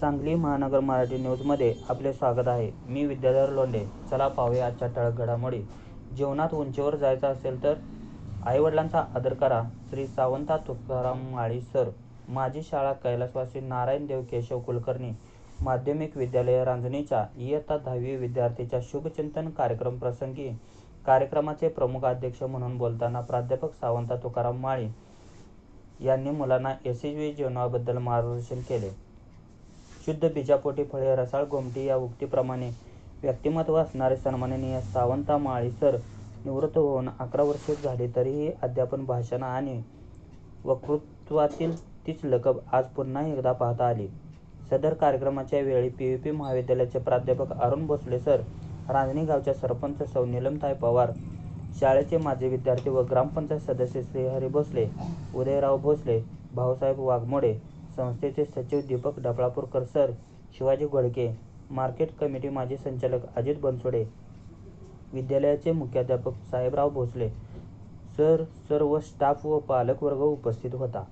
सांगली महानगर मराठी न्यूजमध्ये आपले स्वागत आहे. मी विद्याधर लोंढे. चला पाहूया आजच्या ठळक घडामोडी. जीवनात उंचीवर जायचं असेल तर आईवडिलांचा आदर करा. श्री सावंता तुकाराम माळी सर माझी शाळा कैलासवासी नारायण देव केशव कुलकर्णी माध्यमिक विद्यालय रांजणीच्या इयत्ता दहावी विद्यार्थीच्या शुभचिंतन कार्यक्रम प्रसंगी कार्यक्रमाचे प्रमुख अध्यक्ष म्हणून बोलताना प्राध्यापक सावंता तुकाराम माळी यांनी मुलांना यशस्वी जीवनाबद्दल मार्गदर्शन केले. शुद्ध बीजापोटी फळे रसाळ गोमटी या उक्तीप्रमाणे व्यक्तिमत्व असणारे सन्माननीय सावंता माळी सर निवृत्त होऊन अकरा वर्षे झाली तरीही अध्यापन भाषण आणि वक्तृत्वातील तीच लकब आज पुन्हा एकदा पाहता आली. सदर कार्यक्रमाच्या वेळी पी वी पी महाविद्यालयाचे प्राध्यापक अरुण भोसले सर रांजणी गावच्या सरपंच सौ नीलमताई पवार शाळेचे माजी विद्यार्थी व ग्रामपंचायत सदस्य श्रीहरी भोसले उदयराव भोसले भाऊसाहेब वाघमोडे संस्थेचे सचिव Deepak Daphalapurkar sir Shivaji Ghodke market committee माजी संचालक अजित बनसोडे विद्यालयाचे मुख्याध्यापक साहेबराव भोसले सर सर्व स्टाफ व पालक वर्ग उपस्थित होता.